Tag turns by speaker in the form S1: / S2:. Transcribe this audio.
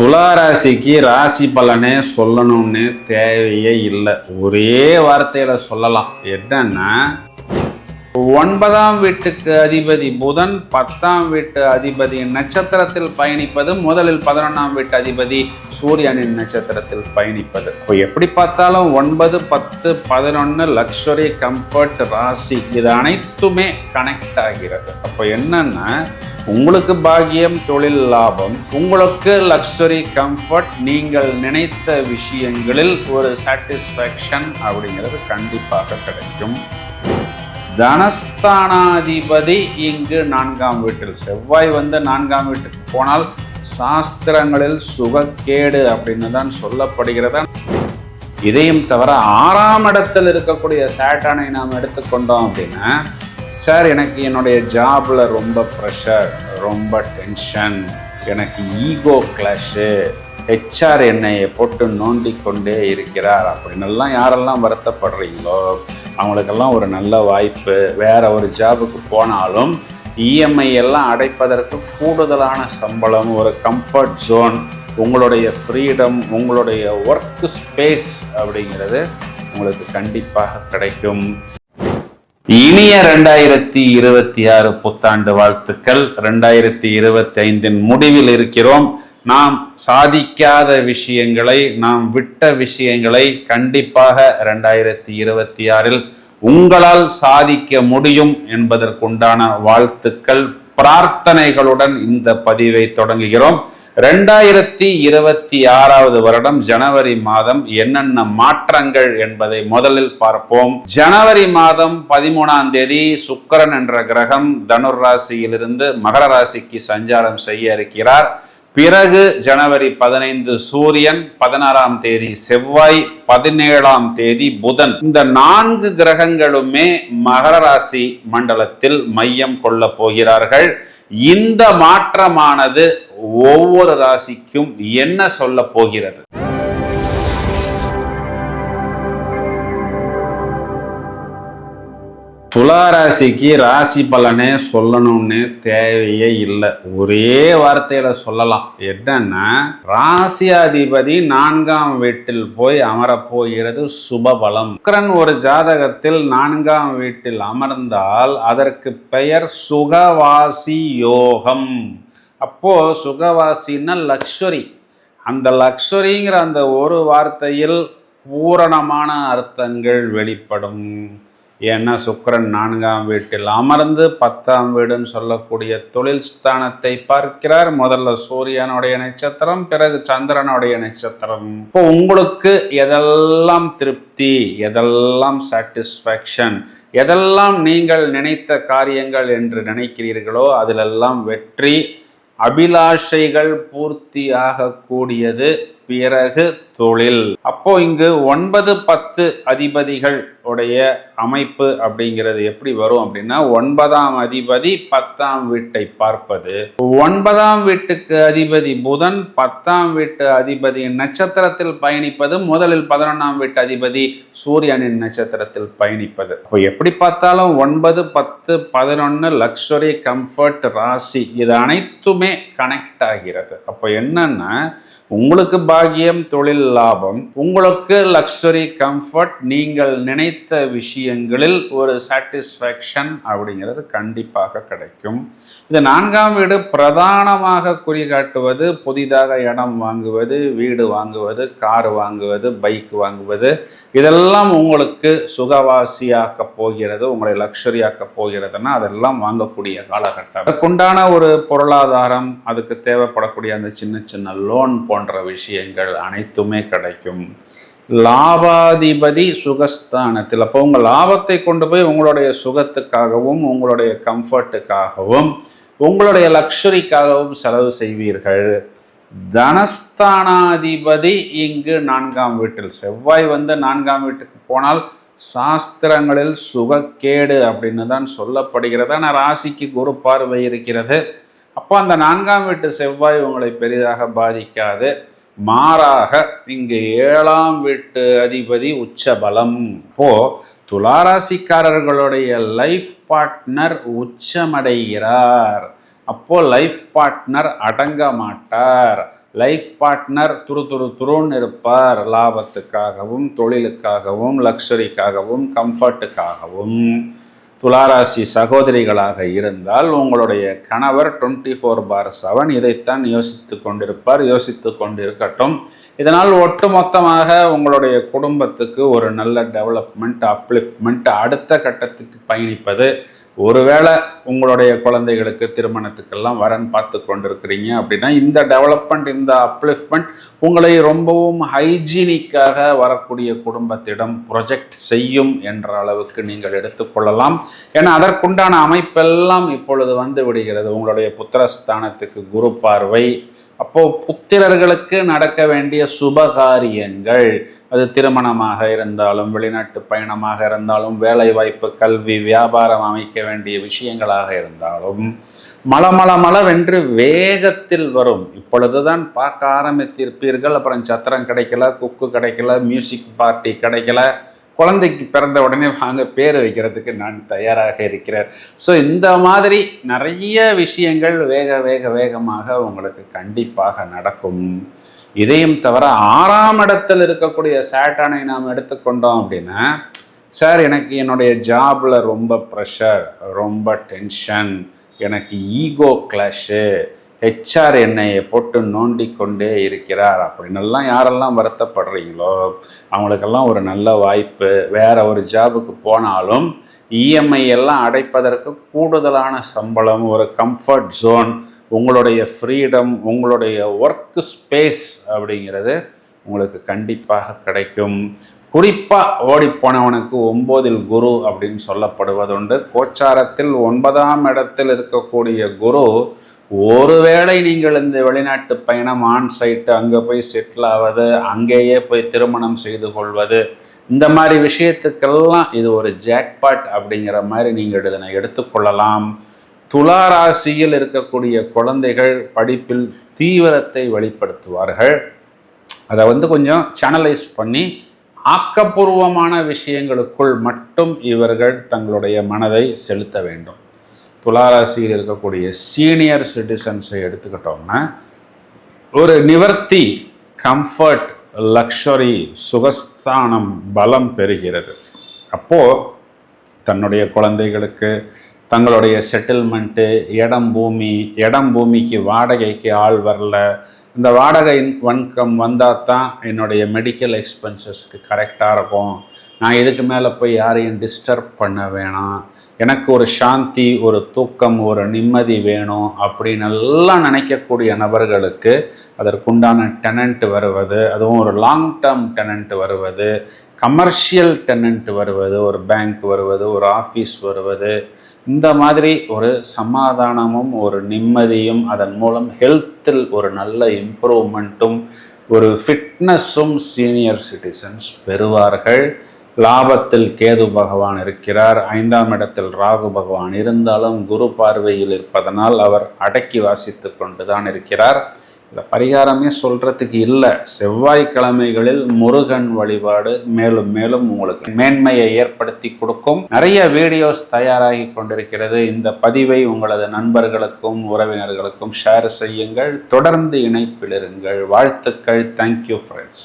S1: துளாராசிக்கு ராசி பலனே சொல்லணும்னு தேவையே இல்லை. ஒரே வார்த்தையில சொல்லலாம். என்னன்னா ஒன்பதாம் வீட்டுக்கு அதிபதி புதன் பத்தாம் வீட்டு அதிபதி நட்சத்திரத்தில் பயணிப்பது முதலில் பதினொன்றாம் வீட்டு அதிபதி சூரியனின் நட்சத்திரத்தில் பயணிப்பது. இப்போ எப்படி பார்த்தாலும் ஒன்பது பத்து பதினொன்று லக்ஸுரி கம்ஃபர்ட் ராசி இது அனைத்துமே கனெக்ட் ஆகிறது. அப்போ என்னன்னா உங்களுக்கு பாக்கியம் தொழில் லாபம் உங்களுக்கு லக்ஸுரி கம்ஃபர்ட் நீங்கள் நினைத்த விஷயங்களில் ஒரு சாட்டிஸ்ஃபேக்ஷன் அப்படிங்கிறது கண்டிப்பாக கிடைக்கும். தனஸ்தானாதிபதி இங்கு நான்காம் வீட்டில். செவ்வாய் வந்து நான்காம் வீட்டுக்கு போனால் சாஸ்திரங்களில் சுகக்கேடு அப்படின்னு தான் சொல்லப்படுகிறதா. இதையும் தவிர ஆறாம் இடத்தில் இருக்கக்கூடிய சேட்டானை நாம் எடுத்துக்கொண்டோம் அப்படின்னா சார் எனக்கு என்னுடைய ஜாப்ல ரொம்ப ப்ரெஷர் ரொம்ப டென்ஷன் எனக்கு ஈகோ கிளாஷு ஹெச்ஆர் என்னையை போட்டு நோண்டி கொண்டே இருக்கிறார் அப்படின்னெல்லாம் யாரெல்லாம் வருத்தப்படுறீங்களோ அவங்களுக்கெல்லாம் ஒரு நல்ல வாய்ப்பு. வேற ஒரு ஜாபுக்கு போனாலும் இஎம்ஐ எல்லாம் அடைப்பதற்கு கூடுதலான சம்பளம் ஒரு கம்ஃபர்ட் ஜோன் உங்களுடைய ஃப்ரீடம் உங்களுடைய ஒர்க் ஸ்பேஸ் அப்படிங்கிறது உங்களுக்கு கண்டிப்பாக கிடைக்கும். இனிய ரெண்டாயிரத்தி இருபத்தி ஆறு புத்தாண்டு வாழ்த்துக்கள். ரெண்டாயிரத்தி இருபத்தி ஐந்தின் முடிவில் இருக்கிறோம். நாம் சாதிக்காத விஷயங்களை நாம் விட்ட விஷயங்களை கண்டிப்பாக ரெண்டாயிரத்தி இருபத்தி ஆறில் உங்களால் சாதிக்க முடியும் என்பதற்குண்டான வாழ்த்துக்கள் பிரார்த்தனைகளுடன் இந்த பதிவை தொடங்குகிறோம். ரெண்டாயிரத்தி இருபத்தி ஆறாவது வருடம் ஜனவரி மாதம் என்னென்ன மாற்றங்கள் என்பதை முதலில் பார்ப்போம். ஜனவரி மாதம் பதிமூணாம் தேதி சுக்கரன் என்ற கிரகம் தனுர் ராசியிலிருந்து மகர ராசிக்கு சஞ்சாரம் செய்ய இருக்கிறார். பிறகு ஜனவரி பதினைந்து சூரியன் பதினாறாம் தேதி செவ்வாய் பதினேழாம் தேதி புதன். இந்த நான்கு கிரகங்களுமே மகர ராசி மண்டலத்தில் மையம் கொள்ள போகிறார்கள். இந்த மாற்றமானது ஒவ்வொரு ராசிக்கும் என்ன சொல்ல போகிறது? துளாராசிக்கு ராசி பலனே சொல்லணும்னு தேவையே இல்லை. ஒரே வார்த்தையில சொல்லலாம். என்னன்னா ராசியாதிபதி நான்காம் வீட்டில் போய் அமரப்போகிறது சுபபலம். சுக்கிரன் ஒரு ஜாதகத்தில் நான்காம் வீட்டில் அமர்ந்தால் அதற்கு பெயர் சுகவாசி யோகம். அப்போ சுகவாசின்னா லக்ஷரி அந்த லக்ஷரிங்கிற அந்த ஒரு வார்த்தையில் பூரணமான அர்த்தங்கள் வெளிப்படும். ஏன்னா சுக்கரன் நான்காம் வீட்டில் அமர்ந்து பத்தாம் வீடுன்னு சொல்லக்கூடிய தொழில் ஸ்தானத்தை பார்க்கிறார். முதல்ல சூரியனுடைய நட்சத்திரம் பிறகு சந்திரனுடைய நட்சத்திரம். இப்போ உங்களுக்கு எதெல்லாம் திருப்தி எதெல்லாம் சாட்டிஸ்ஃபேக்ஷன் எதெல்லாம் நீங்கள் நினைத்த காரியங்கள் என்று நினைக்கிறீர்களோ அதிலெல்லாம் வெற்றி அபிலாஷைகள் பூர்த்தியாகக்கூடியது பிறகு தொழில். அப்போ இங்கு ஒன்பது பத்து அதிபதிகள் உடைய அமைப்பு அப்படிங்கிறது எப்படி வரும் அப்படின்னா ஒன்பதாம் அதிபதி பத்தாம் வீட்டை பார்ப்பது. ஒன்பதாம் வீட்டுக்கு அதிபதி புதன் பத்தாம் வீட்டு அதிபதி நட்சத்திரத்தில் பயணிப்பது முதலில் பதினொன்றாம் வீட்டு அதிபதி சூரியனின் நட்சத்திரத்தில் பயணிப்பது. இப்போ எப்படி பார்த்தாலும் ஒன்பது பத்து பதினொன்று லக்ஸுரி கம்ஃபர்ட் ராசி இது அனைத்துமே கனெக்ட் ஆகிறது. அப்போ என்னன்னா உங்களுக்கு பாகியம் தொழில் லாபம். உங்களுக்கு லக்ஸுரி கம்ஃபர்ட் நீங்கள் நினைத்த விஷயங்களில் ஒரு சாட்டிஸ்ஃபேக்ஷன் அப்படிங்கிறது கண்டிப்பாக கிடைக்கும். இது நான்காம் வீடு பிரதானமாக குறிகாட்டுவது புதிதாக இடம் வாங்குவது வீடு வாங்குவது கார் வாங்குவது பைக் வாங்குவது. இதெல்லாம் உங்களுக்கு சுகவாசியாக்க போகிறது உங்களை லக்ஸரியாக்க போகிறதுனா அதெல்லாம் வாங்கக்கூடிய காலகட்டம். அதுக்குண்டான ஒரு பொருளாதாரம் அதுக்கு தேவைப்படக்கூடிய அந்த சின்ன சின்ன லோன் போன்ற விஷயங்கள் அனைத்துமே கிடைக்கும். லாபாதிபதி சுகஸ்தானத்தில். அப்போ உங்கள் லாபத்தை கொண்டு போய் உங்களுடைய சுகத்துக்காகவும் உங்களுடைய கம்ஃபர்ட்டுக்காகவும் உங்களுடைய லக்ஷரிக்காகவும் செலவு செய்வீர்கள். தனஸ்தானாதிபதி இங்கு நான்காம் வீட்டில். செவ்வாய் வந்து நான்காம் வீட்டுக்கு போனால் சாஸ்திரங்களில் சுகக்கேடு அப்படின்னு தான் சொல்லப்படுகிறது. ஆனால் ராசிக்கு குரு பார்வை இருக்கிறது. அப்போ அந்த நான்காம் வீட்டு செவ்வாய் உங்களை பெரிதாக பாதிக்காது. மாறாக இங்கு ஏழாம் வீட்டு அதிபதி உச்சபலம். இப்போ துளாராசிக்காரர்களுடைய லைஃப் பார்ட்னர் உச்சமடைகிறார். அப்போ லைஃப் பார்ட்னர் அடங்க மாட்டார் லைஃப் பார்ட்னர் துரு துரு துருன்னு இருப்பார். லாபத்துக்காகவும் தொழிலுக்காகவும் லக்ஸரிக்காகவும் கம்ஃபர்ட்டுக்காகவும். துளாராசி சகோதரிகளாக இருந்தால் உங்களுடைய கணவர் டுவெண்ட்டி ஃபோர் பார் செவன் இதைத்தான் யோசித்து கொண்டிருப்பார் யோசித்து கொண்டிருக்கட்டும். இதனால் ஒட்டுமொத்தமாக உங்களுடைய குடும்பத்துக்கு ஒரு நல்ல டெவலப்மெண்ட் அப்லிஃப்ட்மெண்ட் அடுத்த கட்டத்துக்கு பயணிப்பது ஒருவேளை உங்களுடைய குழந்தைகளுக்கு திருமணத்துக்கெல்லாம் வரன் பார்த்து கொண்டிருக்கிறீங்க அப்படின்னா இந்த டெவலப்மெண்ட் இந்த அப்லிஃப்ட்மெண்ட் உங்களை ரொம்பவும் ஹைஜீனிக்காக வரக்கூடிய குடும்பத்திடம் ப்ரொஜெக்ட் செய்யும் என்ற அளவுக்கு நீங்கள் எடுத்துக்கொள்ளலாம் ஏன்னா அதற்குண்டான அமைப்பெல்லாம் இப்பொழுது வந்து விடுகிறது. உங்களுடைய புத்திரஸ்தானத்துக்கு குரு பார்வை அப்போ புத்திரர்களுக்கு நடக்க வேண்டிய சுபகாரியங்கள். அது திருமணமாக இருந்தாலும் வெளிநாட்டு பயணமாக இருந்தாலும் வேலை வாய்ப்பு கல்வி வியாபாரம் அமைக்க வேண்டிய விஷயங்களாக இருந்தாலும் மலமள மளவென்று வேகத்தில் வரும். இப்பொழுதுதான் பார்க்க ஆரம்பித்திருப்பீர்கள். அப்புறம் சத்திரம் கிடைக்கல குக்கு கிடைக்கல மியூசிக் பார்ட்டி கிடைக்கல. குழந்தைக்கு பிறந்த உடனே வாங்க பேர் வைக்கிறதுக்கு நான் தயாராக இருக்கிறேன். ஸோ இந்த மாதிரி நிறைய விஷயங்கள் வேக வேக வேகமாக உங்களுக்கு கண்டிப்பாக நடக்கும். இதையும் தவிர ஆறாம் இடத்தில் இருக்கக்கூடிய சேட்டானை நாம் எடுத்துக்கொண்டோம் அப்படின்னா சார் எனக்கு என்னுடைய ஜாபில் ரொம்ப ப்ரெஷர் ரொம்ப டென்ஷன் எனக்கு ஈகோ கிளாஷு ஹெச்ஆர் என்னையை போட்டு நோண்டி கொண்டே இருக்கிறார். அப்படின்னெல்லாம் யாரெல்லாம் வருத்தப்படுறீங்களோ அவங்களுக்கெல்லாம் ஒரு நல்ல வாய்ப்பு. வேற ஒரு ஜாபுக்கு போனாலும் இஎம்ஐ எல்லாம் அடைப்பதற்கு கூடுதலான சம்பளம் ஒரு கம்ஃபர்ட் ஜோன் உங்களுடைய ஃப்ரீடம் உங்களுடைய ஒர்க் ஸ்பேஸ் அப்படிங்கிறது உங்களுக்கு கண்டிப்பாக கிடைக்கும். குறிப்பாக ஓடிப்போனவனுக்கு ஒம்போதில் குரு அப்படின்னு சொல்லப்படுவதுண்டு. கோச்சாரத்தில் ஒன்பதாம் இடத்தில் இருக்கக்கூடிய குரு ஒருவேளை நீங்கள் இந்த வெளிநாட்டு பயணம் ஆன் சைட்டு அங்கே போய் செட்டில் ஆவது அங்கேயே போய் திருமணம் செய்து கொள்வது இந்த மாதிரி விஷயத்துக்கெல்லாம் இது ஒரு ஜாக்பாட் அப்படிங்கிற மாதிரி நீங்கள் இதனை எடுத்துக்கொள்ளலாம் துளாராசியில் இருக்கக்கூடிய குழந்தைகள் படிப்பில் தீவிரத்தை வெளிப்படுத்துவார்கள். அதை வந்து கொஞ்சம் சேனலைஸ் பண்ணி ஆக்கப்பூர்வமான விஷயங்களுக்குள் மட்டும் இவர்கள் தங்களுடைய மனதை செலுத்த வேண்டும். துளாராசியில் இருக்கக்கூடிய சீனியர் சிட்டிசன்ஸை எடுத்துக்கிட்டோம்னா ஒரு நிவர்த்தி கம்ஃபர்ட் லக்ஷரி சுகஸ்தானம் பலம் பெறுகிறது. அப்போது தன்னுடைய குழந்தைகளுக்கு தங்களுடைய செட்டில்மெண்ட்டு இடம் பூமி இடம் பூமிக்கு வாடகைக்கு ஆள் வரல இந்த வாடகை வன்கம் வந்தால் தான் என்னுடைய மெடிக்கல் எக்ஸ்பென்சஸ்க்கு கரெக்டாக இருக்கும். நான் இதுக்கு மேலே போய் யாரையும் டிஸ்டர்ப் பண்ண வேணாம். எனக்கு ஒரு சாந்தி ஒரு தூக்கம் ஒரு நிம்மதி வேணும் அப்படின்னு எல்லாம் நினைக்கக்கூடிய நபர்களுக்கு அதற்குண்டான டெனண்ட் வருவது அதுவும் ஒரு லாங் டேர்ம் டெனண்ட் வருவது கமர்ஷியல் டெனண்ட் வருவது ஒரு பேங்க் வருவது ஒரு ஆஃபீஸ் வருவது இந்த மாதிரி ஒரு சமாதானமும் ஒரு நிம்மதியும் அதன் மூலம் ஹெல்த்தில் ஒரு நல்ல இம்ப்ரூவ்மெண்ட்டும் ஒரு ஃபிட்னஸும் சீனியர் சிட்டிசன்ஸ் பெறுவார்கள். லாபத்தில் கேது பகவான் இருக்கிறார். ஐந்தாம் இடத்தில் ராகு பகவான் இருந்தாலும் குரு பார்வையில் இருப்பதனால் அவர் அடக்கி வாசித்து கொண்டு தான் இருக்கிறார். இந்த பரிகாரமே சொல்கிறதுக்கு இல்லை. செவ்வாய்க்கிழமைகளில் முருகன் வழிபாடு மேலும் மேலும் உங்களுக்கு மேன்மையை ஏற்படுத்தி கொடுக்கும். நிறைய வீடியோஸ் தயாராகி கொண்டிருக்கிறது. இந்த பதிவை உங்களது நண்பர்களுக்கும் உறவினர்களுக்கும் ஷேர் செய்யுங்கள். தொடர்ந்து இணைப்பில் இருங்கள். வாழ்த்துக்கள். Thank you friends